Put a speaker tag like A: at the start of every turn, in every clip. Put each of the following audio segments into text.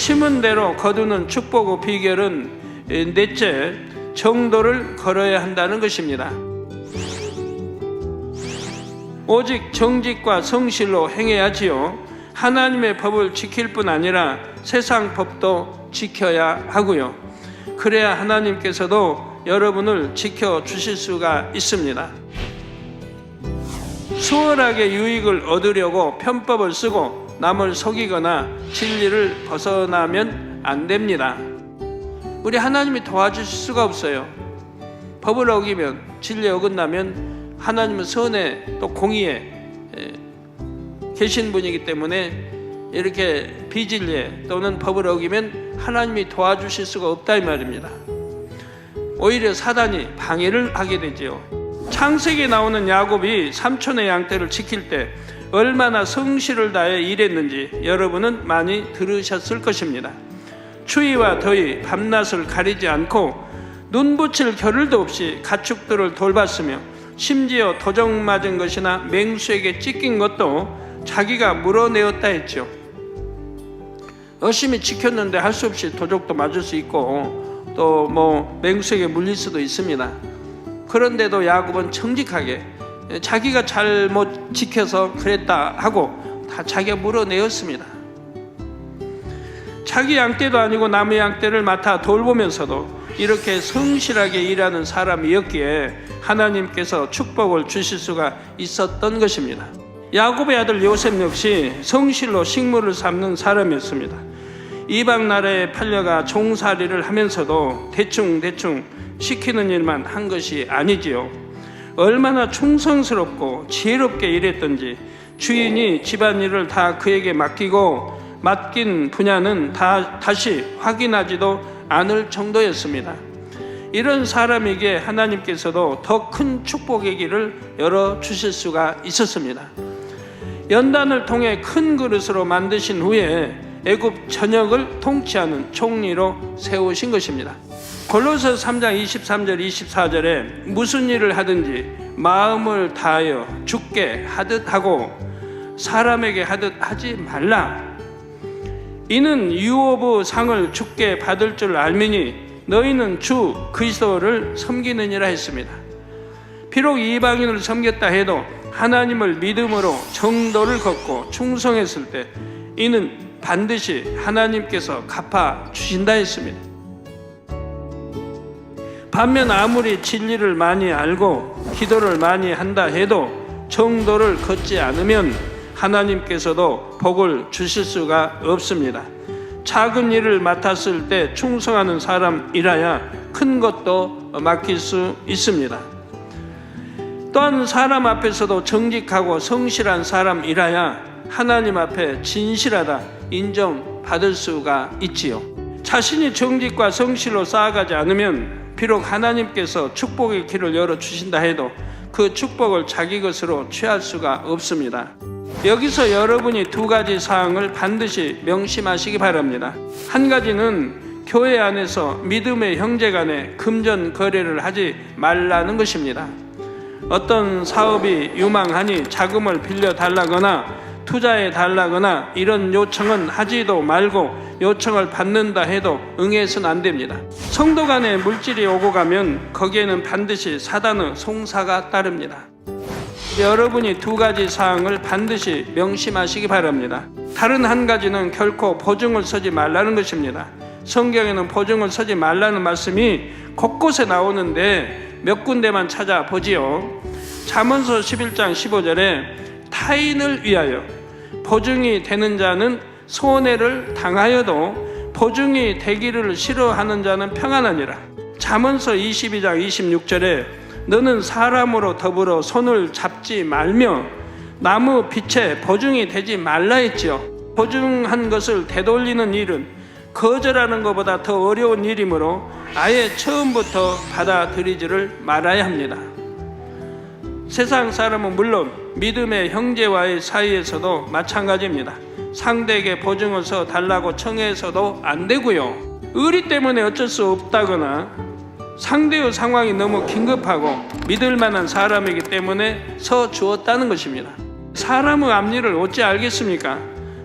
A: 심은 대로 거두는 축복의 비결은 에, 넷째 정도를 걸어야 한다는 것입니다. 오직 정직과 성실로 행해야지요. 하나님의 법을 지킬 뿐 아니라 세상 법도 지켜야 하고요. 그래야 하나님께서도 여러분을 지켜 주실 수가 있습니다. 수월하게 유익을 얻으려고 편법을 쓰고 남을 속이거나 진리를 벗어나면 안 됩니다. 우리 하나님이 도와주실 수가 없어요. 법을 어기면 진리에 어긋나면 하나님은 선에 또 공의에 에, 계신 분이기 때문에 이렇게 비진리에 또는 법을 어기면 하나님이 도와주실 수가 없다 이 말입니다. 오히려 사단이 방해를 하게 되지요. 창세기에 나오는 야곱이 삼촌의 양떼를 지킬 때 얼마나 성실을 다해 일했는지 여러분은 많이 들으셨을 것입니다. 추위와 더위, 밤낮을 가리지 않고 눈 붙일 겨를도 없이 가축들을 돌봤으며 심지어 도적 맞은 것이나 맹수에게 찢긴 것도 자기가 물어내었다 했죠. 열심히 지켰는데 할 수 없이 도적도 맞을 수 있고 또 뭐 맹수에게 물릴 수도 있습니다. 그런데도 야곱은 정직하게 자기가 잘못 지켜서 그랬다 하고 다 자기가 물어내었습니다. 자기 양떼도 아니고 남의 양떼를 맡아 돌보면서도 이렇게 성실하게 일하는 사람이었기에 하나님께서 축복을 주실 수가 있었던 것입니다. 야곱의 아들 요셉 역시 성실로 식물을 삶는 사람이었습니다. 이방 나라에 팔려가 종살이를 하면서도 대충 대충 시키는 일만 한 것이 아니지요. 얼마나 충성스럽고 지혜롭게 일했던지 주인이 집안일을 다 그에게 맡기고 맡긴 분야는 다 다시 확인하지도 않을 정도였습니다. 이런 사람에게 하나님께서도 더 큰 축복의 길을 열어 주실 수가 있었습니다. 연단을 통해 큰 그릇으로 만드신 후에 애굽 전역을 통치하는 총리로 세우신 것입니다. 골로새 3장 23절 24절에 무슨 일을 하든지 마음을 다하여 죽게 하듯 하고 사람에게 하듯 하지 말라. 이는 유오브 상을 죽게 받을 줄 알미니 너희는 주 그리스도를 섬기느니라 했습니다. 비록 이방인을 섬겼다 해도 하나님을 믿음으로 정도를 걷고 충성했을 때 이는 반드시 하나님께서 갚아 주신다 했습니다. 반면 아무리 진리를 많이 알고 기도를 많이 한다 해도 정도를 걷지 않으면 하나님께서도 복을 주실 수가 없습니다. 작은 일을 맡았을 때 충성하는 사람이라야 큰 것도 맡길 수 있습니다. 또한 사람 앞에서도 정직하고 성실한 사람이라야 하나님 앞에 진실하다 인정받을 수가 있지요. 자신이 정직과 성실로 쌓아가지 않으면 비록 하나님께서 축복의 길을 열어 주신다 해도 그 축복을 자기 것으로 취할 수가 없습니다. 여기서 여러분이 두 가지 사항을 반드시 명심하시기 바랍니다. 한 가지는 교회 안에서 믿음의 형제 간에 금전 거래를 하지 말라는 것입니다. 어떤 사업이 유망하니 자금을 빌려 달라거나 투자해 달라거나 이런 요청은 하지도 말고 요청을 받는다 해도 응해서는 안 됩니다. 성도 간에 물질이 오고 가면 거기에는 반드시 사단의 송사가 따릅니다. 여러분이 두 가지 사항을 반드시 명심하시기 바랍니다. 다른 한 가지는 결코 보증을 서지 말라는 것입니다. 성경에는 보증을 서지 말라는 말씀이 곳곳에 나오는데 몇 군데만 찾아보지요. 잠언서 11장 15절에 타인을 위하여 보증이 되는 자는 손해를 당하여도 보증이 되기를 싫어하는 자는 평안하니라. 잠언서 22장 26절에 너는 사람으로 더불어 손을 잡지 말며 나무 빛에 보증이 되지 말라 했지요. 보증한 것을 되돌리는 일은 거절하는 것보다 더 어려운 일이므로 아예 처음부터 받아들이지를 말아야 합니다. 세상 사람은 물론 믿음의 형제와의 사이에서도 마찬가지입니다. 상대에게 보증을 서 달라고 청해서도 안 되고요. 의리 때문에 어쩔 수 없다거나 상대의 상황이 너무 긴급하고 믿을 만한 사람이기 때문에 서 주었다는 것입니다. 사람의 앞일을 어찌 알겠습니까?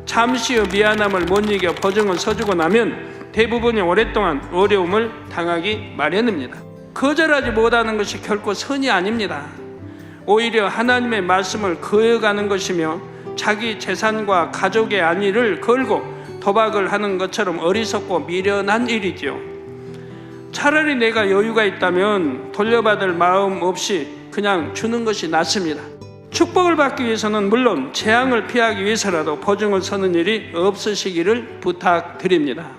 A: 잠시의 미안함을 못 이겨 보증을 서주고 나면 대부분이 오랫동안 어려움을 당하기 마련입니다. 거절하지 못하는 것이 결코 선이 아닙니다. 오히려 하나님의 말씀을 그어가는 것이며 자기 재산과 가족의 안위를 걸고 도박을 하는 것처럼 어리석고 미련한 일이지요. 차라리 내가 여유가 있다면 돌려받을 마음 없이 그냥 주는 것이 낫습니다. 축복을 받기 위해서는 물론 재앙을 피하기 위해서라도 보증을 서는 일이 없으시기를 부탁드립니다.